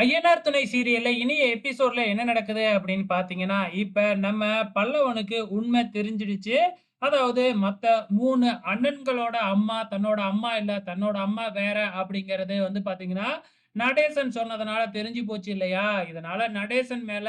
ஐயனார் துணை சீரியல்ல இனிய எபிசோட்ல என்ன நடக்குது அப்படின்னு பார்த்தீங்கன்னா, இப்ப நம்ம பல்லவனுக்கு உண்மை தெரிஞ்சிடுச்சு. அதாவது மத்த மூணு அண்ணன்களோட அம்மா தன்னோட அம்மா இல்ல, தன்னோட அம்மா வேற அப்படிங்கறது வந்து பாத்தீங்கன்னா நடேசன் சொன்னதுனால தெரிஞ்சு போச்சு இல்லையா? இதனால நடேசன் மேல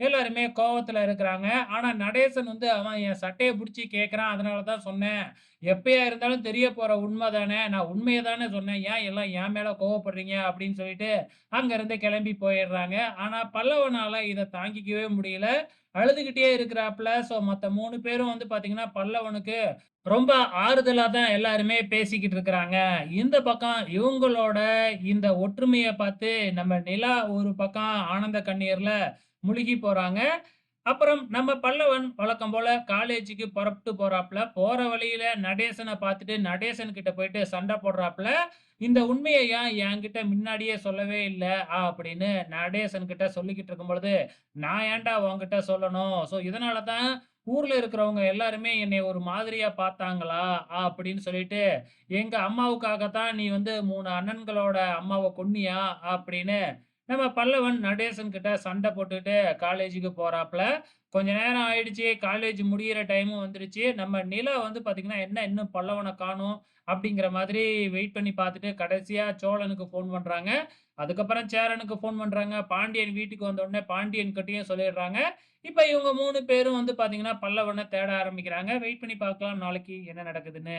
எல்லாருமே கோவத்துல இருக்கிறாங்க. ஆனா நடேசன் வந்து அவன் என் சட்டையை பிடிச்சி கேட்கறான் அதனாலதான் சொன்னேன். எப்பயா இருந்தாலும் தெரிய போற உண்மை தானே! நான் உண்மையை தானே சொன்னேன். ஏன் எல்லாம் என் மேல கோவப்படுறீங்க? அப்படின்னு சொல்லிட்டு அங்கருந்து கிளம்பி போயிடுறாங்க. ஆனா பல்லவனால இதை தாங்கிக்கவே முடியல. அழுதுகிட்டே இருக்கிறாப்புல ஸோ மற்ற மூணு பேரும் வந்து பார்த்தீங்கன்னா, பல்லவனுக்கு ரொம்ப ஆறுதலாக தான் எல்லாருமே பேசிக்கிட்டு இருக்கிறாங்க. இந்த பக்கம் இவங்களோட இந்த ஒற்றுமையை பார்த்து நம்ம நிலா ஒரு பக்கம் ஆனந்த கண்ணீரில் முழுகி போகிறாங்க அப்புறம் நம்ம பல்லவன் வழக்கம் போல காலேஜுக்கு புறப்பட்டு போறாப்ல. போற வழியில நடேசனை பார்த்துட்டு நடேசன் கிட்ட போயிட்டு சண்டை போடுறாப்ல. இந்த உண்மையை ஏன் என்கிட்ட முன்னாடியே சொல்லவே இல்லை அப்படின்னு நடேசன் கிட்ட சொல்லிக்கிட்டு இருக்கும்பொழுது, நான் ஏன்டா உங்ககிட்ட சொல்லணும்? ஸோ இதனால தான் ஊர்ல இருக்கிறவங்க எல்லாருமே என்னை ஒரு மாதிரியா பார்த்தாங்களா? அப்படின்னு சொல்லிட்டு, எங்க அம்மாவுக்காக தான் நீ வந்து மூணு அண்ணன்களோட அம்மாவை கொன்னியா? அப்படின்னு நம்ம பல்லவன் நடேசன் கிட்ட சண்டை போட்டுக்கிட்டு காலேஜுக்கு போறாப்புல கொஞ்ச நேரம் ஆயிடுச்சு. காலேஜ் முடியிற டைமும் வந்துருச்சு. நம்ம நிலா வந்து பார்த்தீங்கன்னா, என்ன இன்னும் பல்லவனை காணும் அப்படிங்கிற மாதிரி வெயிட் பண்ணி பார்த்துட்டு கடைசியா சோழனுக்கு ஃபோன் பண்றாங்க. அதுக்கப்புறம் சேரனுக்கு ஃபோன் பண்றாங்க. பாண்டியன் வீட்டுக்கு வந்தவுடனே பாண்டியன் கிட்டையும் சொல்லிடுறாங்க. இப்ப இவங்க மூணு பேரும் வந்து பார்த்தீங்கன்னா, பல்லவனை தேட ஆரம்பிக்கிறாங்க. வெயிட் பண்ணி பார்க்கலாம் நாளைக்கு என்ன நடக்குதுன்னு.